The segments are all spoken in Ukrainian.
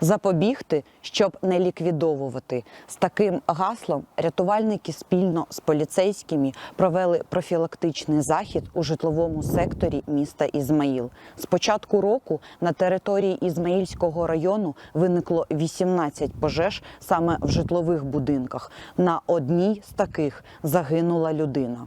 Запобігти, щоб не ліквідовувати. З таким гаслом рятувальники спільно з поліцейськими провели профілактичний захід у житловому секторі міста Ізмаїл. З початку року на території Ізмаїльського району виникло 18 пожеж саме в житлових будинках. На одній з таких загинула людина.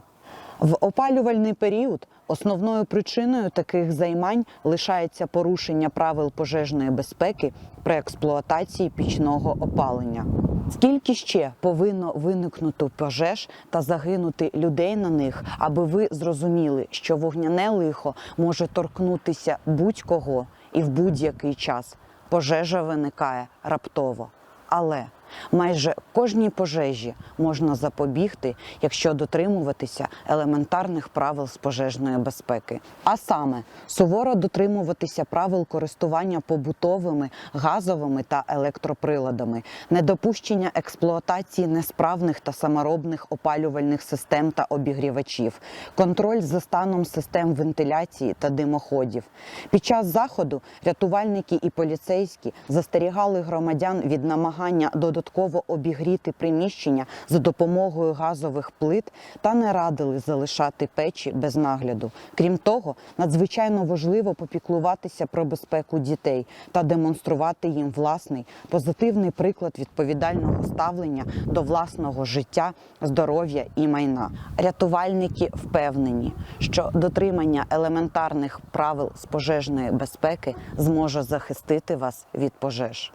В опалювальний період основною причиною таких займань лишається порушення правил пожежної безпеки при експлуатації пічного опалення. Скільки ще повинно виникнути пожеж та загинути людей на них, аби ви зрозуміли, що вогняне лихо може торкнутися будь-кого і в будь-який час. Пожежа виникає раптово. Але майже кожній пожежі можна запобігти, якщо дотримуватися елементарних правил з пожежної безпеки. А саме суворо дотримуватися правил користування побутовими, газовими та електроприладами, недопущення експлуатації несправних та саморобних опалювальних систем та обігрівачів, контроль за станом систем вентиляції та димоходів. Під час заходу рятувальники і поліцейські застерігали громадян від намагання додатково обігріти приміщення за допомогою газових плит та не радили залишати печі без нагляду. Крім того, надзвичайно важливо попіклуватися про безпеку дітей та демонструвати їм власний позитивний приклад відповідального ставлення до власного життя, здоров'я і майна. Рятувальники впевнені, що дотримання елементарних правил з пожежної безпеки зможе захистити вас від пожеж.